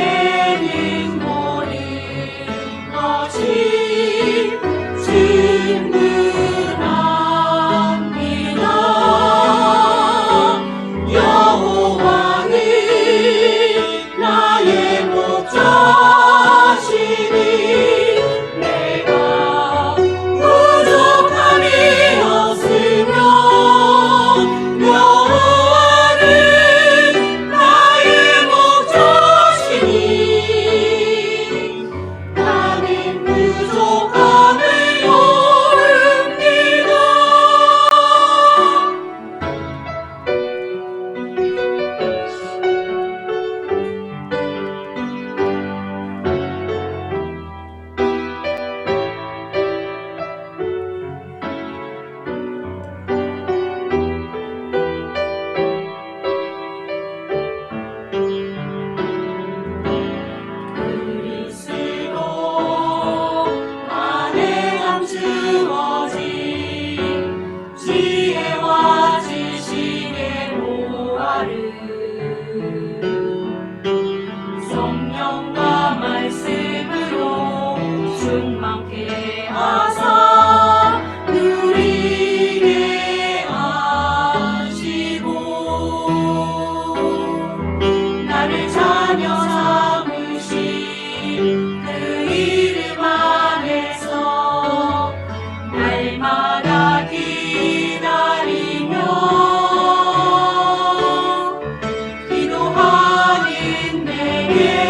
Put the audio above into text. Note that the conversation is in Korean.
주님 머리 아직 지혜와 지식의 보화를. 성령과 말씀으로 충만케 하사 누리게 하시고 나를 자녀 삼으신 그이 yeah.